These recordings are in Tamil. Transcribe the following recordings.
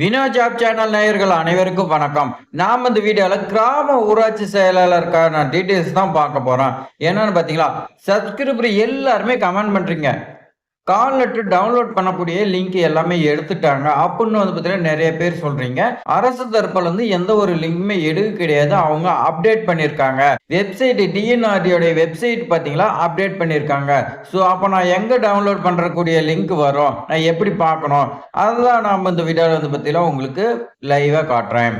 வினோ ஜாப் சேனல் நேயர்கள் அனைவருக்கும் வணக்கம். நாம் இந்த வீடியோவில் கிராம ஊராட்சி செயலாளருக்கான டீட்டெயில்ஸ் தான் பார்க்க போகிறோம் என்னன்னு பார்த்தீங்களா? சப்ஸ்கிரைபர் எல்லாருமே கமெண்ட் பண்ணுறீங்க கால் லெட்டர் டவுன்லோட் பண்ணக்கூடிய லிங்க் எல்லாமே எடுத்துட்டாங்க. அப்படின்னு வந்து பார்த்தீங்கன்னா நிறைய பேர் சொல்றீங்க. அரசு தரப்புல இருந்து எந்த ஒரு லிங்க்குமே எடுக்க கிடையாது. அவங்க அப்டேட் பண்ணியிருக்காங்க வெப்சைட் டிஎன்ஆர்டியோடைய வெப்சைட் பார்த்தீங்களா அப்டேட் பண்ணியிருக்காங்க ஸோ அப்போ நான் எங்கே டவுன்லோட் பண்ணுறக்கூடிய லிங்க் வரும்? நான் எப்படி பார்க்கணும்? அதுதான் நாம் இந்த வீடியோவில் வந்து பார்த்தீங்கன்னா உங்களுக்கு லைவாக காட்டுறேன்.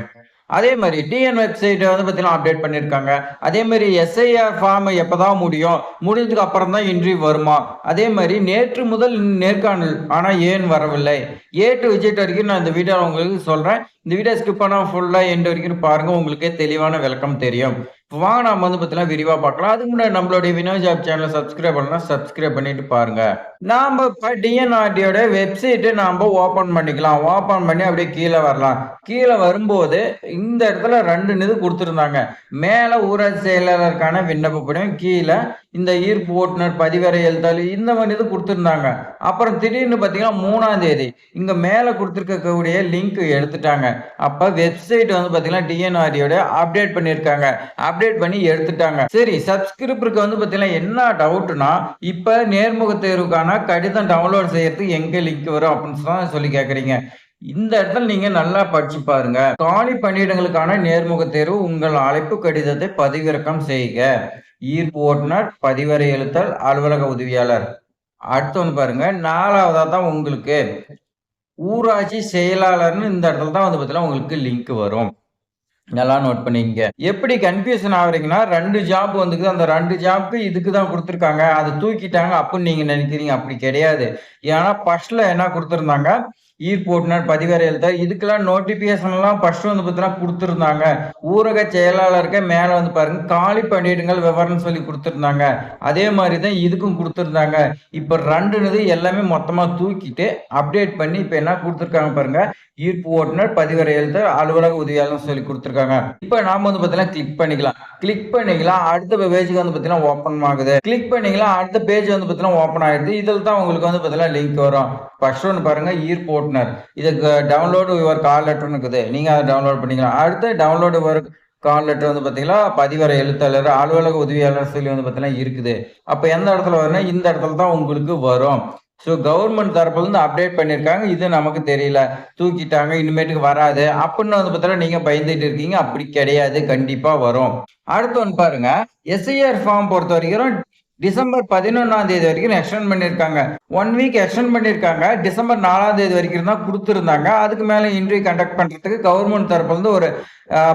அதே மாதிரி டிஎன் வெப்சைட் வந்து பார்த்தீங்கன்னா அப்டேட் பண்ணியிருக்காங்க. அதே மாதிரி எஸ்ஐஆர் ஃபார்ம் எப்போ தான் முடியும்? முடிஞ்சதுக்கு அப்புறம் தான் இன்டர்வியூ வருமா? அதே மாதிரி நேற்று முதல் நேர்காணல் ஆனால் ஏன் வரவில்லை? ஏ டு விஜிட் வரைக்கும் நான் இந்த வீடியோ உங்களுக்கு சொல்கிறேன் இந்த வீடியோ ஸ்கிப் பண்ணால் ஃபுல்லாக எண்ட் வரைக்கும் பாருங்கள் உங்களுக்கே தெளிவான விளக்கம் தெரியும். வாங்க நம்ம வந்து பார்த்தீங்கன்னா விரிவாக பார்க்கலாம். அதுக்கு முன்னாடி நம்மளுடைய வினோஜ் ஆப் சேனலை சப்ஸ்கிரைப் பண்ணலாம் சப்ஸ்கிரைப் பண்ணிட்டு பாருங்க. நாம் இப்போ டிஎன்ஆர்டியோட வெப்சைட்டை நாம் ஓப்பன் பண்ணிக்கலாம். ஓப்பன் பண்ணி அப்படியே கீழே வரலாம். கீழே வரும்போது இந்த இடத்துல ரெண்டு இது கொடுத்துருந்தாங்க. மேலே ஊராட்சி செயலாளருக்கான விண்ணப்ப படிவம் கீழே இந்த ஈர்ப்பு ஓட்டுநர் பதிவரை எழுத்தாளி இந்த மாதிரி இது கொடுத்துருந்தாங்க. அப்புறம் திடீர்னு பார்த்தீங்கன்னா மூணாம் தேதி இங்கே மேலே கொடுத்துருக்கக்கூடிய லிங்க் எடுத்துட்டாங்க. அப்போ வெப்சைட் வந்து பார்த்தீங்கன்னா டிஎன்ஆர்டியோட அப்டேட் பண்ணியிருக்காங்க அப்டேட் பண்ணி எடுத்துட்டாங்க. சரி சப்ஸ்கிரிப்டருக்கு வந்து பார்த்தீங்கன்னா என்ன டவுட்னா இப்போ நேர்முக தேர்வுக்கான கடிதம் டவுன்லோட் செய்யறதுக்கு எங்கே லிங்க் வரும் அப்படின்னு தான் சொல்லி கேட்குறீங்க இந்த இடத்துல நீங்க நல்லா படிச்சு பாருங்க. காலி பணியிடங்களுக்கான நேர்முக தேர்வு உங்கள் அழைப்பு கடிதத்தை பதிவிறக்கம் செய்க. ஈர்ப்பு ஓட்டுநர் பதிவரை எழுத்தல் அலுவலக உதவியாளர். அடுத்து ஒன்று பாருங்க நாலாவதா தான் உங்களுக்கு. ஊராட்சி செயலாளர்னு இந்த இடத்துல தான் வந்து பார்த்தீங்கன்னா உங்களுக்கு லிங்க் வரும். நல்லா நோட் பண்ணிக்கங்க. எப்படி கன்ஃபியூஷன் ஆகுறீங்கன்னா ரெண்டு ஜாப் வந்துக்குது. அந்த ரெண்டு ஜாப்க்கு இதுக்கு தான் கொடுத்துருக்காங்க. அதை தூக்கிட்டாங்க. அப்படின்னு நீங்க நினைக்கிறீங்க. அப்படி கிடையாது. ஏன்னா ஃபர்ஸ்ட்ல என்ன கொடுத்துருந்தாங்க? ஈர்ப்பு ஓட்டுநர் பதிவேற எழுத்தார் இதுக்கெல்லாம் நோட்டிபிகேஷன் எல்லாம் ஃபர்ஸ்ட் வந்து பார்த்தீங்கன்னா கொடுத்துருந்தாங்க. ஊரக செயலாளருக்கு மேலே வந்து பாருங்க காலி பணியிடங்கள் விவரம்னு சொல்லி கொடுத்துருந்தாங்க. அதே மாதிரி தான் இதுக்கும் கொடுத்துருந்தாங்க. இப்போ ரெண்டுனது எல்லாமே மொத்தமாக தூக்கிட்டு அப்டேட் பண்ணி இப்போ என்ன கொடுத்துருக்காங்க பாருங்க ஈர்ப்பு ஓட்டுநர் பதிவரை எழுத்தர் அலுவலக உதவியாளர் சொல்லி கொடுத்துருக்காங்க. இப்போ நாம வந்து பார்த்தீங்கன்னா கிளிக் பண்ணிக்கலாம். கிளிக் பண்ணிக்கலாம் அடுத்த பேஜுக்கு வந்து பார்த்தீங்கன்னா ஓப்பன் ஆகுது. கிளிக் பண்ணிக்கலாம் அடுத்த பேஜ் வந்து பார்த்தீங்கன்னா ஓப்பன் ஆகிடுது இதில் தான் உங்களுக்கு வந்து பார்த்தீங்கன்னா லிங்க் வரும். ஃபர்ஸ்ட் ஒன்று பாருங்க ஈர்ப்பு கூப்பினார் இதுக்கு டவுன்லோடு யுவர் கால் லெட்டர்னு இருக்குது. நீங்கள் அதை டவுன்லோட் பண்ணிக்கலாம். அடுத்து டவுன்லோடு யுவர் கால் லெட்டர் வந்து பார்த்தீங்கன்னா பதிவர எழுத்தாளர் அலுவலக உதவியாளர் சொல்லி வந்து பார்த்தீங்கன்னா இருக்குது. அப்போ எந்த இடத்துல வரும்னா இந்த இடத்துல தான் உங்களுக்கு வரும். ஸோ கவர்மெண்ட் தரப்புலேருந்து அப்டேட் பண்ணியிருக்காங்க இது நமக்கு தெரியல. தூக்கிட்டாங்க இனிமேட்டுக்கு வராது. அப்படின்னு வந்து பார்த்தீங்கன்னா நீங்கள் பயந்துட்டு இருக்கீங்க. அப்படி கிடையாது. கண்டிப்பாக வரும். அடுத்து ஒன்று பாருங்க எஸ்ஐஆர் ஃபார்ம் பொறுத்த வரைக்கும் டிசம்பர் பதினொன்றாம் தேதி வரைக்கும் எக்ஸ்டெண்ட் பண்ணியிருக்காங்க. ஒன் வீக் எக்ஸ்டெண்ட் பண்ணியிருக்காங்க. டிசம்பர் நாலாம் தேதி வரைக்கும் தான் கொடுத்துருந்தாங்க. அதுக்கு மேலே இன்டர்வியூ கண்டக்ட் பண்ணுறதுக்கு கவர்மெண்ட் தரப்புலேருந்து ஒரு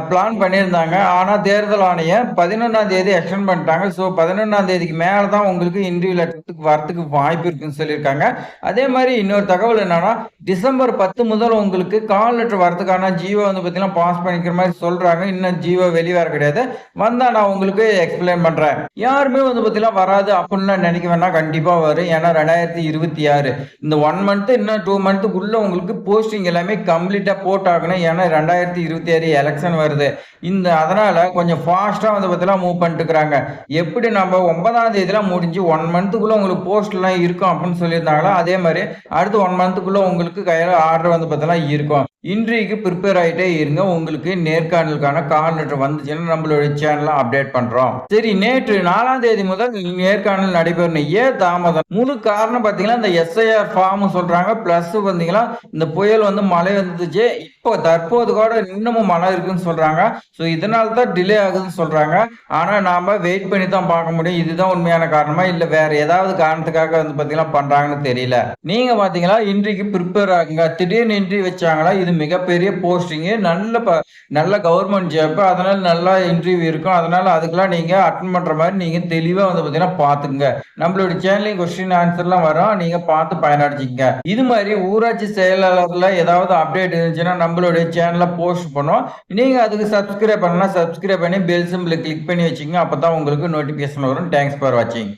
பிளான் பண்ணியிருந்தாங்க. ஆனால் தேர்தல் ஆணையம் பதினொன்றாம் தேதி எக்ஸ்டெண்ட் பண்ணிட்டாங்க. ஸோ பதினொன்றாம் தேதிக்கு மேலே தான் உங்களுக்கு இன்டர்வியூ லெட்டத்துக்கு வரத்துக்கு வாய்ப்பு இருக்குன்னு சொல்லியிருக்காங்க. அதே மாதிரி இன்னொரு தகவல் என்னன்னா டிசம்பர் பத்து முதல் உங்களுக்கு கால் லெட்டர் வரதுக்கான ஜீவோ வந்து பார்த்தீங்கன்னா பாஸ் பண்ணிக்கிற மாதிரி சொல்கிறாங்க இன்னும் ஜீவோ வெளியே கிடையாது. வந்தால் நான் உங்களுக்கு எக்ஸ்பிளைன் பண்ணுறேன் யாருமே வந்து பார்த்தீங்கன்னா வராது அப்படின்னு நினைக்க வேணா கண்டிப்பா வரும். ஏன்னா ரெண்டாயிரத்தி இருபத்தி ஆறு. இந்த ஒன் மந்த்து இன்னும் டூ மந்த்துக்குள்ள உங்களுக்கு போஸ்டிங் எல்லாமே கம்ப்ளீட்டா போட்டாகணும். ஏன்னா ரெண்டாயிரத்தி இருபத்தி ஆறு எலெக்ஷன் வருது. இந்த அதனால கொஞ்சம் ஃபாஸ்டா வந்து பார்த்தீங்கன்னா மூவ் பண்ணிட்டுருக்காங்க எப்படி நம்ம ஒன்பதாம் தேதியெலாம் முடிஞ்சு ஒன் மந்த்துக்குள்ள உங்களுக்கு போஸ்ட்லாம் இருக்கும் அப்படின்னு சொல்லியிருந்தாங்களோ? அதே மாதிரி அடுத்து ஒன் மந்த்துக்குள்ள உங்களுக்கு கையில் ஆர்டர் வந்து பார்த்தீங்கன்னா இருக்கும். இன்றைக்கு ப்ரிப்பேர் ஆகிட்டே இருங்க. உங்களுக்கு நேர்காணலுக்கான கால் லெட்டர் வந்துச்சுன்னா நம்மளுடைய சேனலை அப்டேட் பண்ணுறோம் சரி நேற்று நாலாம் தேதி முதல் நேர்காணல் நடைபெறும் ஏன் தாமதம். முழு காரணம் பார்த்தீங்கன்னா இந்த எஸ்ஐஆர் ஃபார்ம் சொல்கிறாங்க பிளஸ் வந்தீங்கன்னா இந்த புயல் வந்து மழை வந்துச்சு. இப்போ தற்போது கூட இன்னமும் மழை இருக்குன்னு சொல்கிறாங்க ஸோ இதனால தான் டிலே ஆகுதுன்னு சொல்கிறாங்க ஆனால் நாம் வெயிட் பண்ணி தான் பார்க்க முடியும். இதுதான் உண்மையான காரணமா இல்லை வேற ஏதாவது காரணத்துக்காக வந்து பார்த்தீங்கன்னா பண்ணுறாங்கன்னு தெரியல. நீங்கள் பார்த்தீங்களா இன்றைக்கு ப்ரிப்பேர் ஆகுங்க திடீர்னு இன்ட்ரி வச்சாங்களா இது மிகப்பெரிய போஸ்டிங்கு நல்ல ப நல்ல கவர்மெண்ட் ஜாப் அதனால நல்லா இன்டர்வியூ இருக்கும். அதனால அதுக்கெல்லாம் நீங்கள் அட்டன் பண்ணுற மாதிரி நீங்கள் தெளிவாக வந்து பார்த்தீங்கன்னா பார்த்துக்குங்க நம்மளுடைய சேனலையும் கொஸ்டின் ஆன்சர்லாம் வரும். நீங்கள் பார்த்து பயனடைச்சிங்க இது மாதிரி ஊராட்சி செயலாளரில் ஏதாவது அப்டேட் இருந்துச்சுன்னா நம்மளுடைய சேனலில் போஸ்ட் பண்ணோம் நீங்கள் அதுக்கு சப்ஸ்கிரைப் பண்ணலாம். சப்ஸ்கிரைப் பண்ணி பெல் சிம்பிளை கிளிக் பண்ணி வச்சுங்க அப்போ தான் உங்களுக்கு நோட்டிஃபிகேஷன் வரும். தேங்க்ஸ் ஃபார் வாட்சிங்